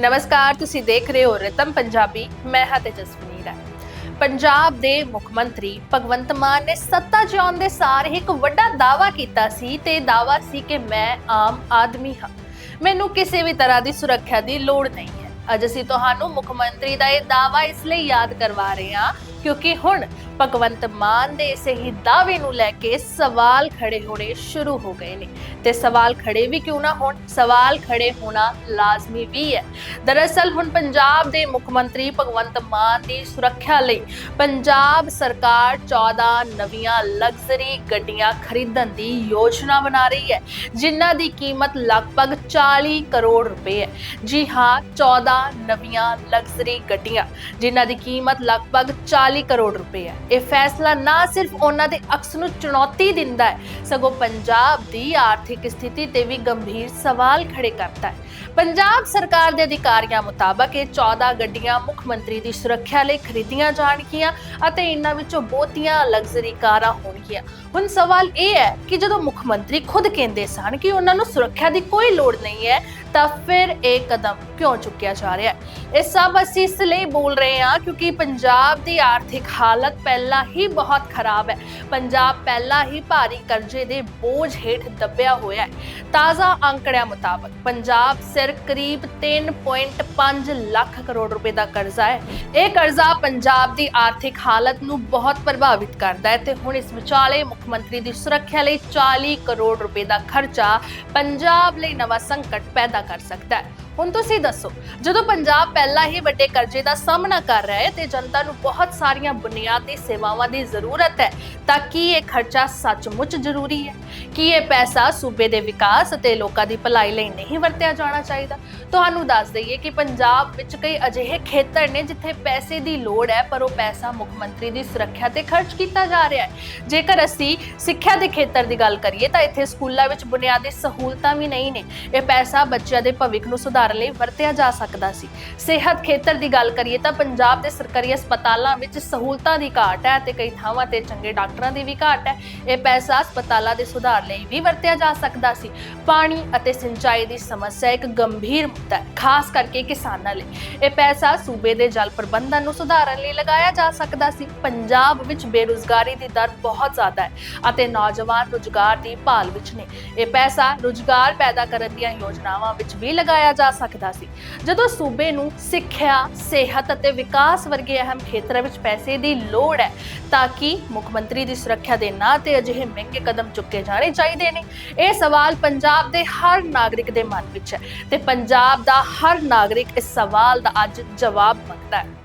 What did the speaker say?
ਨਮਸਕਾਰ, ਤੁਸੀਂ ਦੇਖ ਰਹੇ ਹੋ ਰਿਤਮ ਪੰਜਾਬੀ, ਮੈਂ ਹਾਂ ਤੇਜਸਵਨੀ ਰਾਏ ਪੰਜਾਬ ਦੇ ਮੁੱਖ ਮੰਤਰੀ ਭਗਵੰਤ ਮਾਨ ਨੇ ਸੱਤਾ 'ਚ ਆਉਣ ਦੇ ਸਾਰ ਹੀ ਇੱਕ ਵੱਡਾ ਦਾਅਵਾ ਕੀਤਾ ਸੀ ਤੇ ਇਹ ਦਾਅਵਾ ਸੀ ਕਿ ਮੈਂ ਆਮ ਆਦਮੀ ਹਾਂ। ਮੈਨੂੰ ਕਿਸੇ ਵੀ ਤਰ੍ਹਾਂ ਦੀ ਸੁਰੱਖਿਆ ਦੀ ਲੋੜ ਨਹੀਂ ਹੈ। ਅੱਜ ਅਸੀਂ ਤੁਹਾਨੂੰ ਮੁੱਖ ਮੰਤਰੀ ਦਾ ਇਹ ਦਾਅਵਾ ਇਸ ਲਈ ਯਾਦ ਕਰਵਾ ਰਹੇ ਹਾਂ ਕਿਉਂਕਿ ਹੁਣ ਭਗਵੰਤ ਮਾਨ ਦੇ ਇਸੇ ਹੀ ਦਾਅਵੇ ਨੂੰ ਲੈ ਕੇ ਸਵਾਲ ਖੜੇ ਹੋਣੇ ਸ਼ੁਰੂ ਹੋ ਗਏ ਨੇ। ਤੇ ਸਵਾਲ ਖੜੇ ਵੀ ਕਿਉਂ ਨਾ ਹੋਣ? ਸਵਾਲ ਖੜੇ ਹੋਣਾ ਲਾਜ਼ਮੀ ਵੀ ਹੈ। ਦਰਅਸਲ ਹੁਣ ਪੰਜਾਬ ਦੇ ਮੁੱਖ ਮੰਤਰੀ ਭਗਵੰਤ ਮਾਨ ਦੀ ਸੁਰੱਖਿਆ ਲਈ ਪੰਜਾਬ ਸਰਕਾਰ 14 ਨਵੀਆਂ ਲਗਜ਼ਰੀ ਗੱਡੀਆਂ ਖਰੀਦਣ ਦੀ ਯੋਜਨਾ ਬਣਾ ਰਹੀ ਹੈ, ਜਿਨ੍ਹਾਂ ਦੀ ਕੀਮਤ ਲਗਭਗ 40 ਕਰੋੜ ਰੁਪਏ ਹੈ। ਜੀ ਹਾਂ 14 ਨਵੀਆਂ ਲਗਜ਼ਰੀ ਗੱਡੀਆਂ, ਜਿਨ੍ਹਾਂ ਦੀ ਕੀਮਤ ਲਗਭਗ 40 ਕਰੋੜ ਰੁਪਏ ਹੈ। ਇਹ ਫੈਸਲਾ ਨਾ ਸਿਰਫ ਉਹਨਾਂ ਦੇ ਅਕਸ ਨੂੰ ਚੁਣੌਤੀ ਦਿੰਦਾ ਹੈ, ਸਗੋਂ ਪੰਜਾਬ ਦੀ ਆਰਥਿਕ ਸਥਿਤੀ ਤੇ ਵੀ ਗੰਭੀਰ ਸਵਾਲ ਖੜੇ ਕਰਦਾ ਹੈ। ਪੰਜਾਬ ਸਰਕਾਰ ਦੇ ਅਧਿਕਾਰੀਆਂ ਮੁਤਾਬਕ ਇਹ 14 ਗੱਡੀਆਂ ਮੁੱਖ ਮੰਤਰੀ ਦੀ ਸੁਰੱਖਿਆ ਲਈ ਖਰੀਦੀਆਂ ਜਾਣਗੀਆਂ ਅਤੇ ਇਹਨਾਂ ਵਿੱਚੋਂ ਬਹੁਤੀਆਂ ਲਗਜ਼ਰੀ ਕਾਰਾਂ ਹੋਣਗੀਆਂ। ਹੁਣ ਸਵਾਲ ਇਹ ਹੈ ਕਿ ਜਦੋਂ ਮੁੱਖ ਮੰਤਰੀ ਖੁਦ ਕਹਿੰਦੇ ਸਨ ਕਿ ਉਹਨਾਂ ਨੂੰ ਸੁਰੱਖਿਆ ਦੀ ਕੋਈ ਲੋੜ ਨਹੀਂ ਹੈ, ਤਾਂ ਫਿਰ ਇਹ ਕਦਮ ਕਿਉਂ ਚੁੱਕਿਆ ਜਾ ਰਿਹਾ ਹੈ? ਇਹ ਸਭ ਅਸੀਂ ਇਸ ਲਈ ਬੋਲ ਰਹੇ ਹਾਂ ਕਿਉਂਕਿ ਪੰਜਾਬ ਦੀ ਆਰਥਿਕ ਹਾਲਤ ਪਹਿਲਾਂ ਹੀ ਬਹੁਤ ਖਰਾਬ ਹੈ। ਪੰਜਾਬ ਪਹਿਲਾਂ ਹੀ ਭਾਰੀ ਕਰਜ਼ੇ ਦੇ ਬੋਝ ਹੇਠ ਦੱਬਿਆ ਹੋਇਆ ਹੈ। ਤਾਜ਼ਾ ਅੰਕੜਿਆਂ ਮੁਤਾਬਕ ਪੰਜਾਬ ਸਿਰ ਕਰੀਬ 3.5 ਲੱਖ ਕਰੋੜ ਰੁਪਏ ਦਾ ਕਰਜ਼ਾ ਹੈ। ਇਹ ਕਰਜ਼ਾ ਪੰਜਾਬ ਦੀ ਆਰਥਿਕ ਹਾਲਤ ਨੂੰ ਬਹੁਤ ਪ੍ਰਭਾਵਿਤ ਕਰਦਾ ਹੈ ਤੇ ਹੁਣ ਇਸ ਵਿਚਾਲੇ ਮੁੱਖ ਮੰਤਰੀ ਦੀ ਸੁਰੱਖਿਆ ਲਈ 40 ਕਰੋੜ ਰੁਪਏ ਦਾ ਖਰਚਾ ਪੰਜਾਬ ਲਈ ਨਵਾਂ ਸੰਕਟ ਪੈਦਾ ਕਰ ਸਕਦਾ ਹੈ। ਹੁਣ ਤੁਸੀਂ ਦੱਸੋ, ਜਦੋਂ ਪੰਜਾਬ ਪਹਿਲਾਂ ਹੀ ਵੱਡੇ ਕਰਜ਼ੇ ਦਾ ਸਾਹਮਣਾ ਕਰ ਰਿਹਾ ਹੈ, ਤੇ ਜਨਤਾ ਨੂੰ ਬਹੁਤ ਸਾਰੀਆਂ ਬੁਨਿਆਦੀ ਸੇਵਾਵਾਂ ਦੀ ਜ਼ਰੂਰਤ ਹੈ ਤਾਂ ਕੀ ਇਹ ਖਰਚਾ ਸੱਚਮੁੱਚ ਜ਼ਰੂਰੀ ਹੈ? ਕੀ ਇਹ ਪੈਸਾ ਸੂਬੇ ਦੇ ਵਿਕਾਸ ਅਤੇ ਲੋਕਾਂ ਦੀ ਭਲਾਈ ਲਈ ਨਹੀਂ ਵਰਤਿਆ ਜਾਣਾ ਚਾਹੀਦਾ? ਤੁਹਾਨੂੰ ਦੱਸ ਦਈਏ ਕਿ ਪੰਜਾਬ ਵਿੱਚ ਕਈ ਅਜਿਹੇ ਖੇਤਰ ਨੇ ਜਿੱਥੇ ਪੈਸੇ ਦੀ ਲੋੜ ਹੈ, ਪਰ ਉਹ ਪੈਸਾ ਮੁੱਖ ਮੰਤਰੀ ਦੀ ਸੁਰੱਖਿਆ ਤੇ ਖਰਚ ਕੀਤਾ ਜਾ ਰਿਹਾ ਹੈ। ਜੇਕਰ ਅਸੀਂ ਸਿੱਖਿਆ ਦੇ ਖੇਤਰ ਦੀ ਗੱਲ ਕਰੀਏ, ਤਾਂ ਇੱਥੇ ਸਕੂਲਾਂ ਵਿੱਚ ਬੁਨਿਆਦੀ ਸਹੂਲਤਾਂ ਵੀ ਨਹੀਂ ਨੇ। ਇਹ ਪੈਸਾ ਬੱਚਿਆਂ ਦੇ ਭਵਿੱਖ ਨੂੰ ਸੁਧਾਰਨ ਲਈ ਵਰਤਿਆ ਜਾ ਸਕਦਾ ਸੀ। ਸਿਹਤ ਖੇਤਰ ਦੀ ਗੱਲ ਕਰੀਏ, ਤਾਂ ਪੰਜਾਬ ਦੇ ਸਰਕਾਰੀ ਹਸਪਤਾਲਾਂ ਵਿੱਚ ਸਹੂਲਤਾਂ ਦੀ ਘਾਟ ਹੈ ਤੇ ਕਈ ਥਾਵਾਂ ਤੇ ਚੰਗੇ ਡਾਕਟਰ ਡਾਕਟਰਾਂ ਦੀ ਵੀ ਘਾਟ ਹੈ। ਇਹ ਪੈਸਾ ਹਸਪਤਾਲਾਂ ਦੇ ਸੁਧਾਰ ਲਈ ਵੀ ਵਰਤਿਆ ਜਾ ਸਕਦਾ ਸੀ। ਪਾਣੀ ਅਤੇ ਸਿੰਚਾਈ ਦੀ ਸਮੱਸਿਆ ਇੱਕ ਗੰਭੀਰ ਮੁੱਦਾ ਹੈ, ਖਾਸ ਕਰਕੇ ਕਿਸਾਨਾਂ ਲਈ। ਇਹ ਪੈਸਾ ਸੂਬੇ ਦੇ ਜਲ ਪ੍ਰਬੰਧਨ ਨੂੰ ਸੁਧਾਰਨ ਲਈ ਲਗਾਇਆ ਜਾ ਸਕਦਾ ਸੀ। ਪੰਜਾਬ ਵਿੱਚ ਬੇਰੁਜ਼ਗਾਰੀ ਦੀ ਦਰ ਬਹੁਤ ਜ਼ਿਆਦਾ ਹੈ ਅਤੇ ਨੌਜਵਾਨ ਰੁਜ਼ਗਾਰ ਦੀ ਭਾਲ ਵਿੱਚ ਨੇ। ਇਹ ਪੈਸਾ ਰੁਜ਼ਗਾਰ ਪੈਦਾ ਕਰਨ ਦੀਆਂ ਯੋਜਨਾਵਾਂ ਵਿੱਚ ਵੀ ਲਗਾਇਆ ਜਾ ਸਕਦਾ ਸੀ। ਜਦੋਂ ਸੂਬੇ ਨੂੰ ਸਿੱਖਿਆ, ਸਿਹਤ ਅਤੇ ਵਿਕਾਸ ਵਰਗੇ ਅਹਿਮ ਖੇਤਰਾਂ ਵਿੱਚ ਪੈਸੇ ਦੀ ਲੋੜ ਹੈ, ਤਾਂ ਕਿ ਮੁੱਖ ਮੰਤਰੀ ਦੀ ਸੁਰੱਖਿਆ ਦੇ ਨਾਂ ਤੇ ਅਜਿਹੇ ਮਹਿੰਗੇ ਕਦਮ ਚੁੱਕੇ ਜਾਣੇ ਚਾਹੀਦੇ ਨੇ। ਇਹ ਸਵਾਲ ਪੰਜਾਬ ਦੇ ਹਰ ਨਾਗਰਿਕ ਦੇ ਮਨ ਵਿੱਚ ਹੈ ਤੇ ਪੰਜਾਬ ਦਾ ਹਰ ਨਾਗਰਿਕ ਇਸ ਸਵਾਲ ਦਾ ਅੱਜ ਜਵਾਬ ਮੰਗਦਾ ਹੈ।